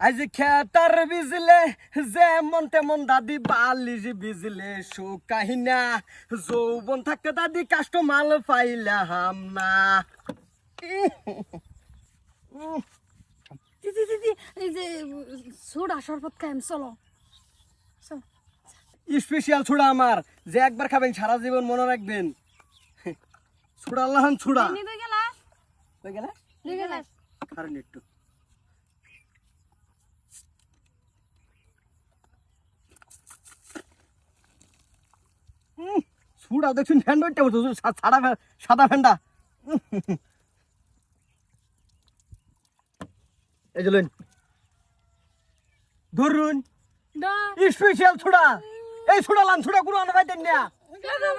আজ খেতার বিজলে যেমন তেমন দাদি বালিশ বিজলে শুকাহিনা যৌবন থাকতে দাদি কাষ্ট মাল পাইলাম না দিদি দিদি এই যে সোডা শরবত খাইম চলো স্পেশাল ছুড়া আমার যে একবার খাবেন সারা জীবন মনে রাখবেন ছুড়া আল্লাহান ছুড়া হয়ে গেলে কারণ একটু ছুড়া দেখছুন ফ্যান্ডটা উঠতো সাদা সাদা ফ্যান্ডা এই যে লইন ধরুন। স্পেশাল ছুড়া। এই ছুড়া লান ছুড়া কোনো আনা পাইতেন না। কারণ এই যে লইন।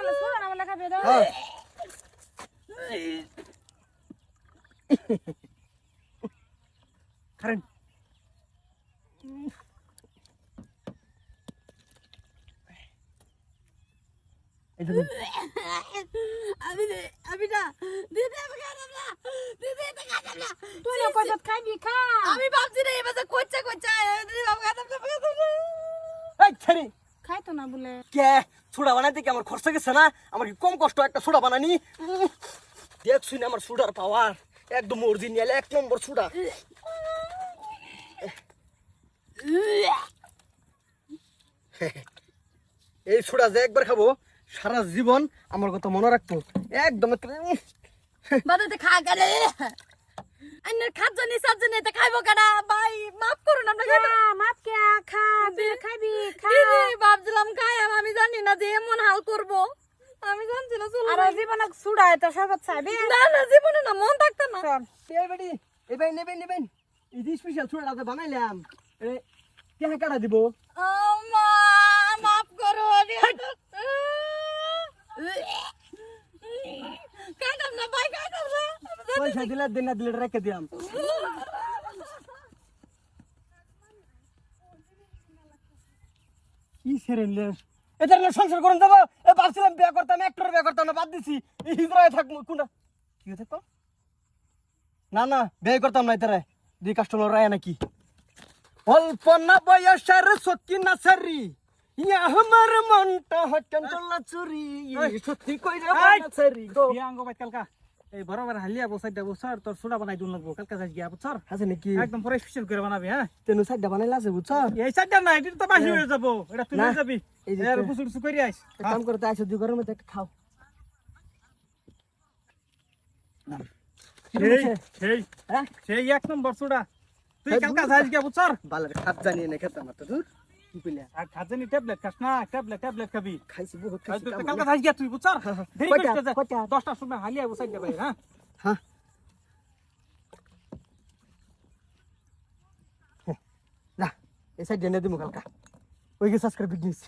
আমি আমি না দিদি আমি খাইলাম না। দিদি এটা খাইলাম না। তুই না কত খাইবি খা। আমি ভাবছি না এবার কইছে কইছে দিদি বাবু খাইলাম না খাইলাম না এই ছেড়ি। খাই না বলে। কে? ছুড়া বানাইতে কি আমার খরচ গেছে না? আমার কি কম কষ্ট একটা ছুড়া বানানি দেখ শুনে আমার ছুড়ার পাওয়ার একদম অরিজিনাল এক নম্বর ছুড়া। এই ছুড়া যে একবার খাব। সারা জীবন আমার কথা মনে রাখব একদম বাদাতে খা গেলে। তে খাইবো ভাই মাফ করুন কে খা তুই খাইবি খা। ভাবছিলাম খাই আমি জানি না যে এমন হাল করব। আমি জানছি না চলো আর জীবনে সুড়ায় তো শরবত চাইবি না না জীবনে না মন থাকতো না। এই নেবেন এই স্পেশাল বানাইলাম। এ কে কাটা দিব মাফ করো কাটাম না ভাই কাটাম না পয়সা দিলে দিন না দিলে রেখে দিলাম কি সেরেনলে এটা নিয়ে সংসার করুন যাব এ ভাবছিলাম বিয়ে করতাম একটার বিয়ে করতাম না বাদ দিছি। এই হিজড়ায় থাকব কোনটা? কি থাকতো না না বিয়ে করতাম না এটারে। দুই কাস্টমার রায় নাকি? অল্প না বয়সের সত্যি না সারি। আমার মনটা হটেন তোলা চুরি। সত্যি কইরে সারি গো। বিয়া আঙ্গ বাইত কালকা। এই বরাবর হালিয়া বসাই দেবো স্যার। তোর সোডা বানাই দিন লাগবো কালকা যাই গিয়া স্যার আছে নাকি? একদম পরে স্পেশাল করে বানাবি হ্যাঁ? তেনু সাইডটা বানাইলা আছে বুঝছ এই সাইডটা না এটা তো বাসি হয়ে যাব এটা তুই নিয়ে যাবি। এর কুসু কুসু করে আইস। কাম করতে আইসো দুই ঘরের মধ্যে একটা খাও। সেই? সেই হ্যাঁ? সেই এক নম্বর সোডা তুই এই কালকা যাই গিয়া স্যার বালের খাত জানিয়ে না খেতাম তো দূর কি কইলা আর খাজানি ট্যাবলেট খাস না ট্যাবলেট ট্যাবলেট খাবি। খাইছি বহুত খাইছি কালকে গিয়া তুই বুঝছার? দেরি করতে যা। কয়টা? দশটার সময় হালিয়া বসাই দেবে হ্যাঁ? হ্যাঁ না এই সাইড জেনে দিমু কালকা। ওই গে সাবস্ক্রাইব বিজনেস